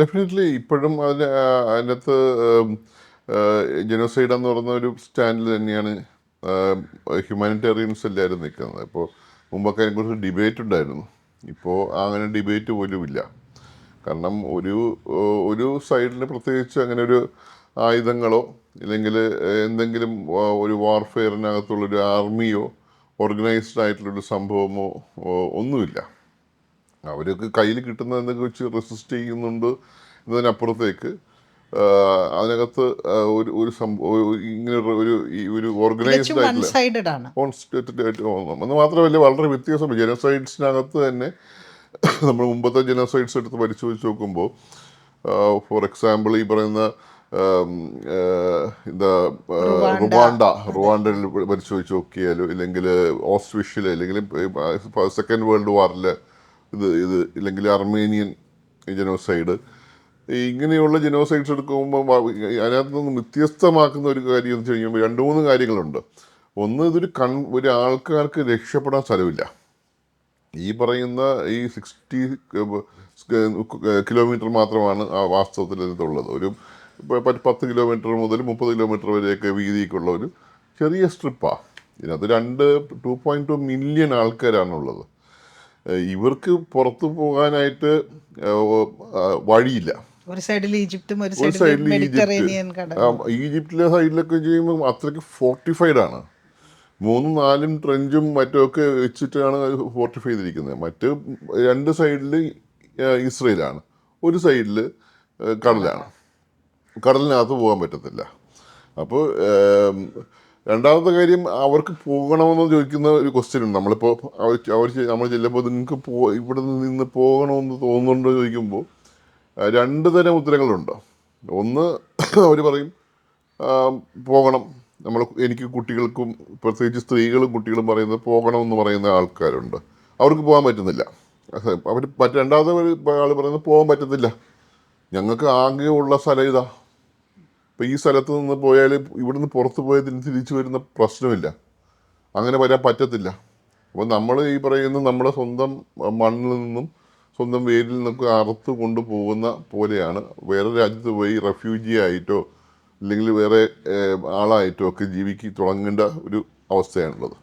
Definitely ഇപ്പോഴും അതിന് അതിനകത്ത് ജനോസൈഡ് എന്ന് പറയുന്ന ഒരു സ്റ്റാൻഡിൽ തന്നെയാണ് ഹ്യൂമാനിറ്റേറിയൻസ് എല്ലാവരും നിൽക്കുന്നത്. ഇപ്പോൾ മുമ്പൊക്കെ അതിനെക്കുറിച്ച് ഡിബേറ്റ് ഉണ്ടായിരുന്നു. ഇപ്പോൾ അങ്ങനെ ഡിബേറ്റ് പോലും ഇല്ല. കാരണം ഒരു ഒരു സൈഡിന് പ്രത്യേകിച്ച് അങ്ങനെ ഒരു ആയുധങ്ങളോ ഇല്ലെങ്കിൽ എന്തെങ്കിലും ഒരു വാർഫെയറിനകത്തുള്ളൊരു ആർമിയോ ഓർഗനൈസ്ഡ് ആയിട്ടുള്ളൊരു സംഭവമോ ഒന്നുമില്ല. അവരൊക്കെ കയ്യിൽ കിട്ടുന്നതിനെ കുറിച്ച് വെച്ച് റെസിസ്റ്റ് ചെയ്യുന്നുണ്ട് എന്നതിനപ്പുറത്തേക്ക് അതിനകത്ത് ഒരു ഒരു സംഭവം ഇങ്ങനെ ഒരു- ഒരു ഓർഗനൈസ്ഡ് ആയിട്ടുള്ള എന്ന് മാത്രമല്ല വളരെ വ്യത്യാസം ജനസൈഡ്സിനകത്ത് തന്നെ നമ്മൾ മുമ്പത്തെ ജനസൈഡ്സ് എടുത്ത് പരിശോധിച്ച് നോക്കുമ്പോൾ ഫോർ എക്സാമ്പിൾ ഈ പറയുന്ന എന്താ റുവാണ്ട. റുവാണ്ടയിൽ പരിശോധിച്ച് നോക്കിയാലോ ഇല്ലെങ്കിൽ ഓസ്ട്രിഷ്യയിൽ അല്ലെങ്കിൽ സെക്കൻഡ് വേൾഡ് വാറിൽ ഇത് ഇത് ഇല്ലെങ്കിൽ അർമേനിയൻ ജനോസൈഡ്. ഇങ്ങനെയുള്ള ജനോസൈഡ്സ് എടുക്കുമ്പോൾ അതിനകത്ത് നിന്ന് വ്യത്യസ്തമാക്കുന്ന ഒരു കാര്യം എന്ന് വെച്ച് കഴിഞ്ഞാൽ രണ്ട് മൂന്ന് കാര്യങ്ങളുണ്ട്. ഒന്ന് ഇതൊരു കൺ ഒരു ആൾക്കാർക്ക് രക്ഷപ്പെടാൻ സ്ഥലമില്ല. ഈ പറയുന്ന ഈ സിക്സ്റ്റി കിലോമീറ്റർ മാത്രമാണ് ആ വാസ്തവത്തിൽ ഇതിനകത്തുള്ളത് ഒരു പത്ത് കിലോമീറ്റർ മുതൽ മുപ്പത് കിലോമീറ്റർ വരെയൊക്കെ വീതിക്കുള്ള ഒരു ചെറിയ സ്ട്രിപ്പാണ് ഇതിനകത്ത് രണ്ട് ടു പോയിന്റ് ടു മില്യൺ ആൾക്കാരാണുള്ളത്. ഇവർക്ക് പുറത്തു പോകാനായിട്ട് വഴിയില്ല. ഒരു സൈഡിൽ ഈജിപ്തും ഒരു സൈഡിൽ ഈജിപ്തിലെ സൈഡിലൊക്കെ ചെയ്യുമ്പോൾ അത്രയ്ക്ക് ഫോർട്ടിഫൈഡ് ആണ്. മൂന്നും നാലും ട്രെഞ്ചും മറ്റുമൊക്കെ വെച്ചിട്ടാണ് ഫോർട്ടിഫൈ ചെയ്തിരിക്കുന്നത്. മറ്റ് രണ്ട് സൈഡിൽ ഇസ്രയേലാണ്. ഒരു സൈഡിൽ കടലാണ്. കടലിനകത്ത് പോകാൻ പറ്റത്തില്ല. അപ്പോൾ രണ്ടാമത്തെ കാര്യം അവർക്ക് പോകണമെന്ന് ചോദിക്കുന്ന ഒരു ക്വസ്റ്റ്യൻ ഉണ്ട്. നമ്മളിപ്പോൾ അവർ അവർ നമ്മൾ ചെല്ലുമ്പോൾ നിങ്ങൾക്ക് പോ ഇവിടെ നിന്ന് പോകണമെന്ന് തോന്നുന്നുണ്ടോ ചോദിക്കുമ്പോൾ രണ്ട് തരം ഉത്തരങ്ങളുണ്ട്. ഒന്ന് അവർ പറയും പോകണം. നമ്മൾ എനിക്ക് കുട്ടികൾക്കും പ്രത്യേകിച്ച് സ്ത്രീകളും കുട്ടികളും പറയുന്നത് പോകണമെന്ന് പറയുന്ന ആൾക്കാരുണ്ട്. അവർക്ക് പോകാൻ പറ്റുന്നില്ല. അവർ മറ്റ് രണ്ടാമത്തെ ആൾ പറയുന്നത് പോകാൻ പറ്റത്തില്ല. ഞങ്ങൾക്ക് ആകെയുള്ള സ്ഥലം ഇതാ. ഇപ്പോൾ ഈ സ്ഥലത്ത് നിന്ന് പോയാൽ ഇവിടുന്ന് പുറത്ത് പോയാൽ തിരിച്ചു വരുന്ന പ്രശ്നമില്ല. അങ്ങനെ വരാൻ പറ്റത്തില്ല. അപ്പോൾ നമ്മൾ ഈ പറയുന്ന നമ്മുടെ സ്വന്തം മണ്ണിൽ നിന്നും സ്വന്തം വേരിൽ നിന്നൊക്കെ അറുത്ത് കൊണ്ടുപോകുന്ന പോലെയാണ്. വേറെ രാജ്യത്ത് പോയി റെഫ്യൂജി ആയിട്ടോ അല്ലെങ്കിൽ വേറെ ആളായിട്ടോ ഒക്കെ ജീവിക്കി തുടങ്ങേണ്ട ഒരു അവസ്ഥയാണുള്ളത്.